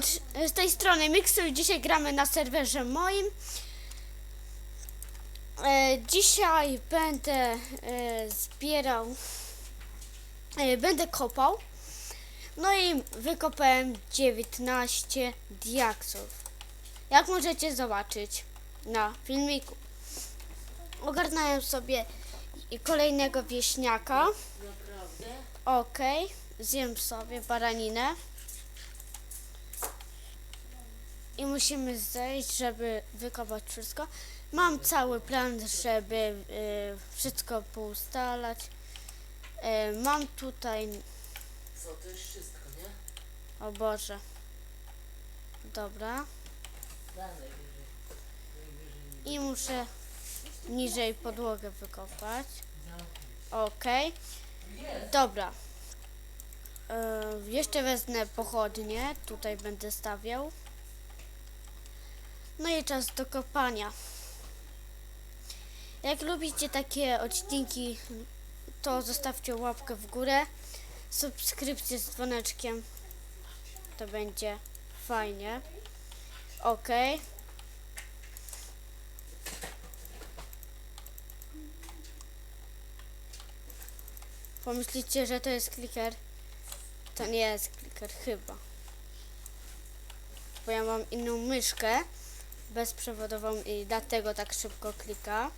C- z tej strony Mixer. Dzisiaj gramy na serwerze moim. E, dzisiaj będę e, zbierał, e, będę kopał. No i wykopałem 19 diaksów. Jak możecie zobaczyć na filmiku. Ogarnąłem sobie kolejnego wieśniaka. Naprawdę? Okej, zjem sobie baraninę. I musimy zejść, żeby wykopać wszystko. Mam cały plan, żeby y, wszystko poustalać. Y, mam tutaj, Co, to już wszystko, nie? o Boże. Dobra. I muszę niżej podłogę wykopać. Okej. Jest! Dobra. E, jeszcze wezmę pochodnie. Tutaj będę stawiał. No i czas do kopania. Jak lubicie takie odcinki, to zostawcie łapkę w górę. Subskrypcję z dzwoneczkiem. To będzie fajnie. Ok. Pomyślicie, że to jest kliker? To nie jest kliker, chyba. Bo ja mam inną myszkę bezprzewodową i dlatego tak szybko klika.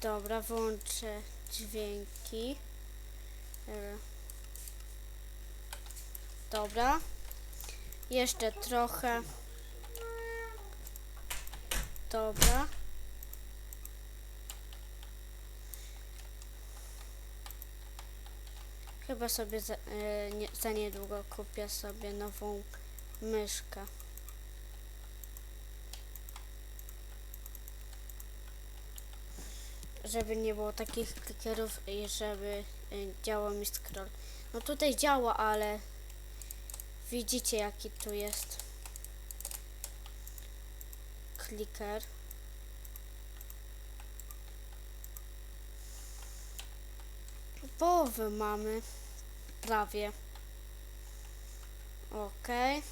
Dobra, włączę dźwięki. Dobra. Jeszcze trochę. Dobra. Chyba sobie za, e, nie, za niedługo kupię sobie nową myszkę. Żeby nie było takich klikerów i żeby e, działał mi scroll. No tutaj działa, ale widzicie jaki tu jest kliker. Połowę mamy. Prawie. Okej.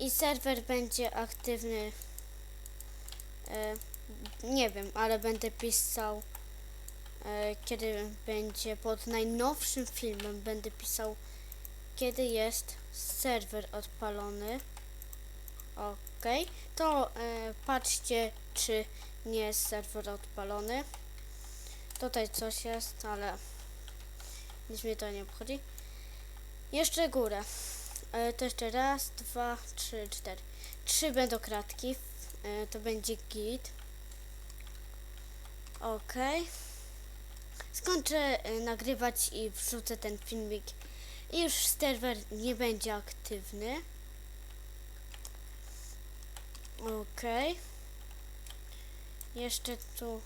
I serwer będzie aktywny. E, nie wiem, ale będę pisał. E, kiedy będzie pod najnowszym filmem, będę pisał, kiedy jest serwer odpalony. Okej, to e, patrzcie, czy nie jest serwer odpalony. Tutaj coś jest, ale nic mnie to nie obchodzi. Jeszcze górę. E, to jeszcze raz, dwa, trzy, cztery. Trzy będą kratki. E, to będzie git. Okej. Skończę e, nagrywać i wrzucę ten filmik. I już serwer nie będzie aktywny. Okej. Jeszcze tu.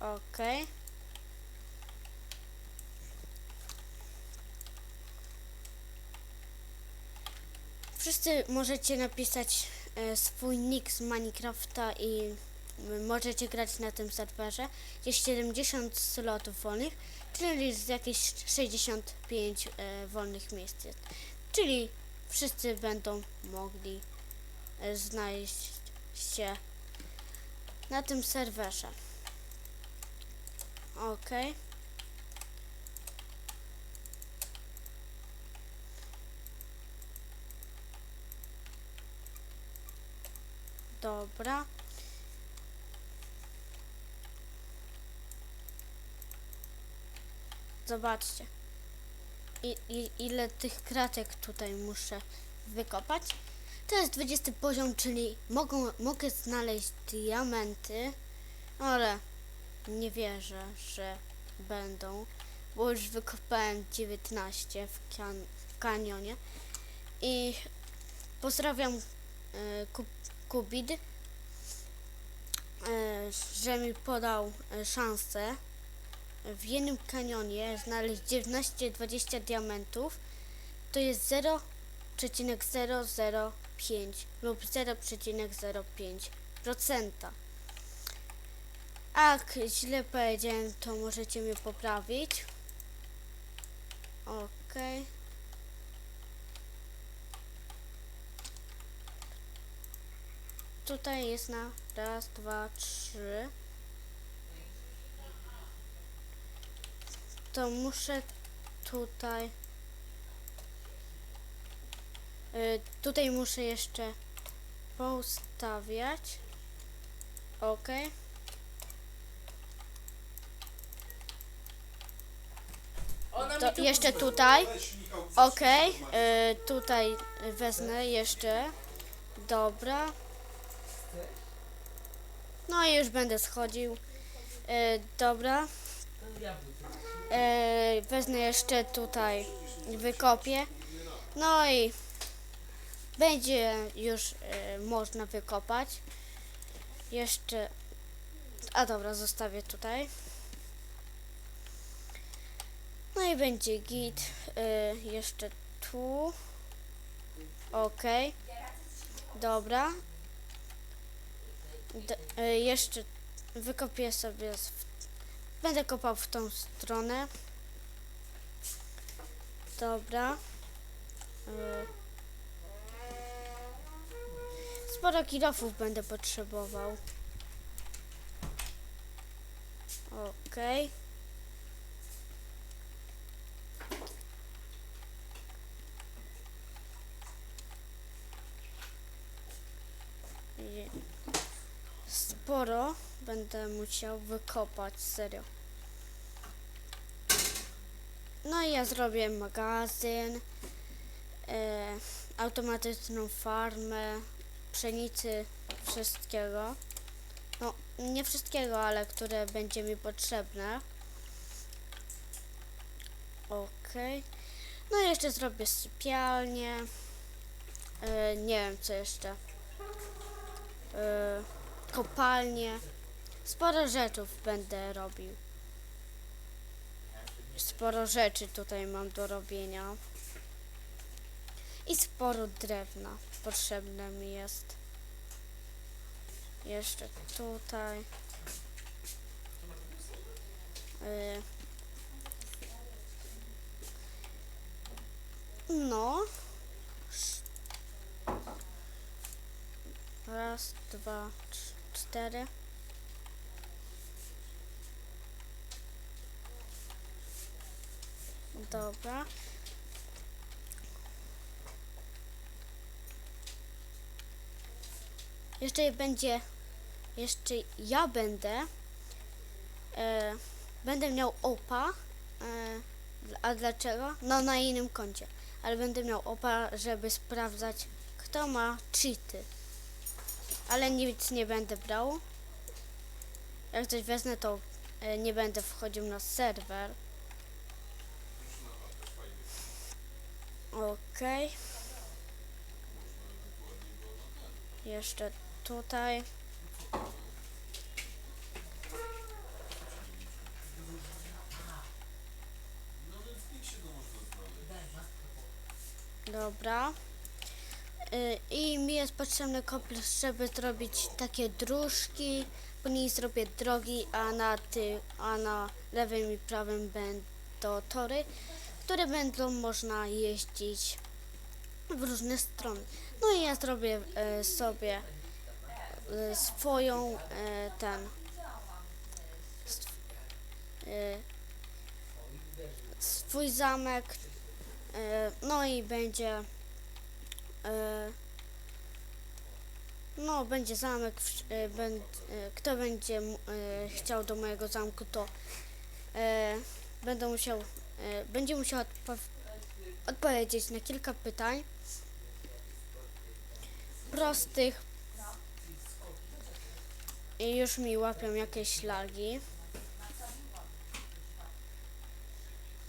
Okej. Wszyscy możecie napisać e, swój nick z Minecrafta i możecie grać na tym serwerze. Jest 70 slotów wolnych, czyli z jakieś 65 e, wolnych miejsc jest. Czyli wszyscy będą mogli e, znaleźć się na tym serwerze. Ok. Dobra. Zobaczcie. I, ile tych kratek tutaj muszę wykopać. To jest 20 poziom, czyli mogą, mogę znaleźć diamenty, ale nie wierzę, że będą, bo już wykopałem 19 w, kan w kanionie. I pozdrawiam e, Kub Kubid, e, że mi podał e, szansę w jednym kanionie znaleźć 19-20 diamentów. To jest 0 0,005 lub 0,05%. Jak źle powiedziałem, to możecie mnie poprawić. Okej. Tutaj jest na raz, dwa, trzy. To muszę tutaj. Y, tutaj muszę jeszcze poustawiać. Ok. To jeszcze tutaj. Ok. Y, tutaj wezmę jeszcze. Dobra. No i już będę schodził. Y, dobra. E, wezmę jeszcze tutaj, wykopię. No i będzie już e, można wykopać. Jeszcze. A dobra, zostawię tutaj. No i będzie git. E, jeszcze tu. Ok. Dobra. D- e, jeszcze wykopię sobie. z- Będę kopał w tą stronę. Dobra. Y. Sporo kilofów będę potrzebował. Okej. I Sporo będę musiał wykopać, serio. No i ja zrobię magazyn, e, automatyczną farmę, pszenicy, wszystkiego. No, nie wszystkiego, ale które będzie mi potrzebne. Okej. No i jeszcze zrobię sypialnię. E, nie wiem co jeszcze. E, kopalnię. Sporo rzeczów będę robił. Sporo rzeczy tutaj mam do robienia. I sporo drewna potrzebne mi jest. Jeszcze tutaj. Y. No. Raz, dwa, trz- cztery. Dobra. Jeszcze będzie, jeszcze ja będę, e, będę miał opa, e, a dlaczego? No na innym koncie, ale będę miał opa, żeby sprawdzać, kto ma cheaty. Ale nic nie będę brał. Jak coś wezmę, to e, nie będę wchodził na serwer. Drużyna ma też fajny Okej, Można ewentualnie go na ten. jeszcze tutaj. No więc nikt się go można znaleźć. Daj maskę, bo Dobra. Y, I mi jest potrzebny kompleks, żeby zrobić takie dróżki. Później zrobię drogi, a na, ty, a na lewym i prawym będą tory, które będą można jeździć w różne strony. No i ja zrobię e, sobie e, swoją e, ten e, swój zamek. E, no i będzie e, no będzie zamek e, będ, e, kto będzie e, chciał do mojego zamku to e, będę musiał będzie musiał odpo- odpowiedzieć na kilka pytań. Prostych. I już mi łapią jakieś lagi.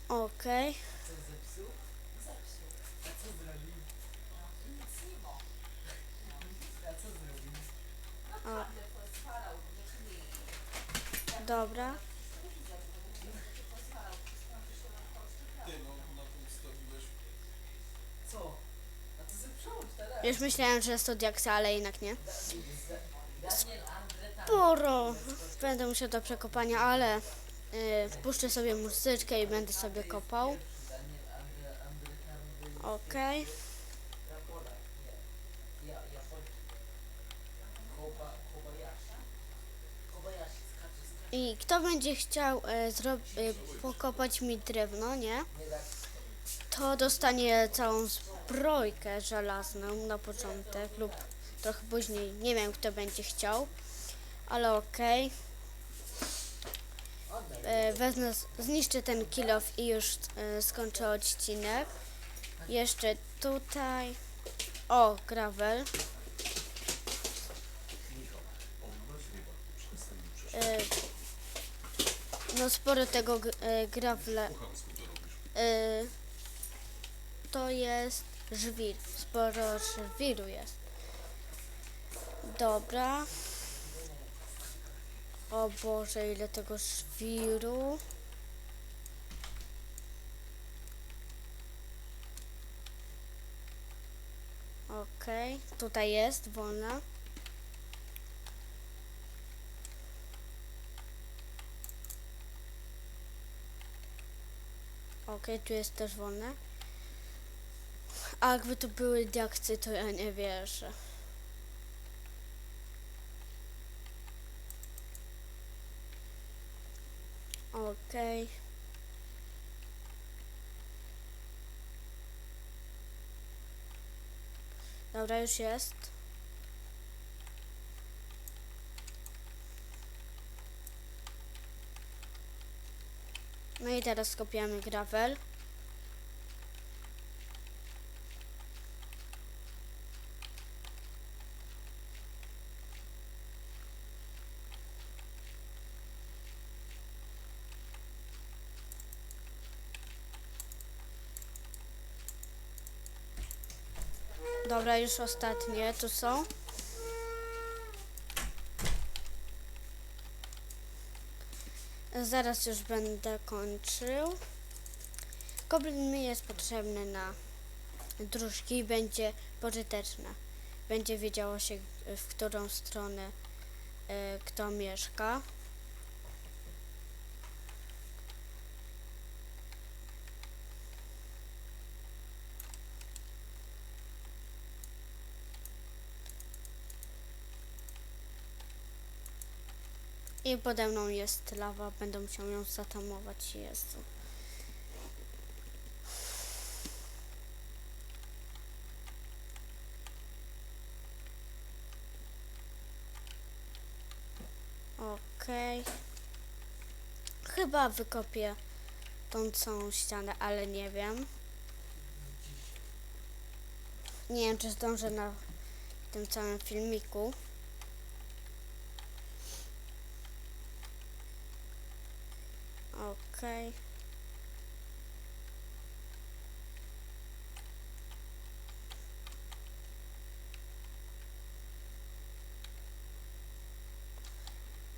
Okej. Co zepsuł? Zepsuł. A co zrobił? Nic nie ma. A co zrobił? O. Dobra. Ty no, na to ustawiłeś Co? A Już myślałem, że to diaksa, ale jednak nie. Sporo. Będę musiał do przekopania, ale y, puszczę sobie muzyczkę i będę sobie kopał. Okej. Skacze. I kto będzie chciał e, e, pokopać mi drewno, nie? To dostanie całą zbrojkę żelazną na początek lub trochę później. Nie wiem, kto będzie chciał, ale okej. Oddaj. E, Wezmę, zniszczę ten kill off i już e, skończę odcinek. Jeszcze tutaj. O, gravel. E, no sporo tego e, gravela. E, to jest żwir. Sporo żwiru jest. Dobra. O Boże, ile tego żwiru. Okej, tutaj jest wolna. Okej, tu jest też wolne. A jakby to były diakcy, to ja nie wierzę. Okej. Dobra, już jest. No i teraz skopiamy gravel. Dobra, już ostatnie tu są. Zaraz już będę kończył. Goblin mi jest potrzebny na dróżki i będzie pożyteczne. Będzie wiedziało się, w którą stronę e, kto mieszka. I pode mną jest lawa, będę musiał ją zatamować. Jezu. Okej. Chyba wykopię tą całą ścianę, ale nie wiem. Nie wiem, czy zdążę na tym całym filmiku. Okej.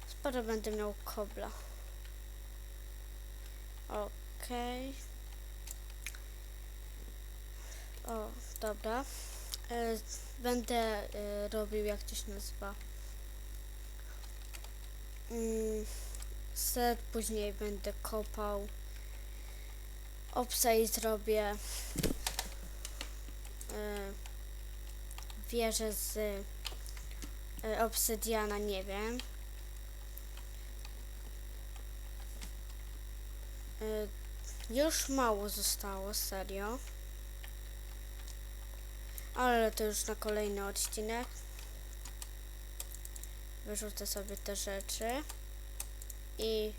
Sporo będę miał kobla. Okej. O, dobra. E, będę e, robił, jak to się nazywa. Mm, set, później będę kopał obsa i zrobię e, wieżę z e, obsydiana, nie wiem. E, już mało zostało, serio. Ale to już na kolejny odcinek. Wyrzucę sobie te rzeczy. I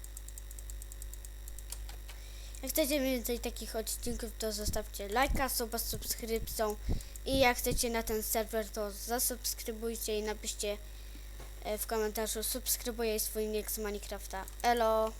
jak chcecie więcej takich odcinków, to zostawcie lajka, suba subskrypcją. I jak chcecie na ten serwer, to zasubskrybujcie i napiszcie e, w komentarzu subskrybuję swój nick z Minecrafta. Elo!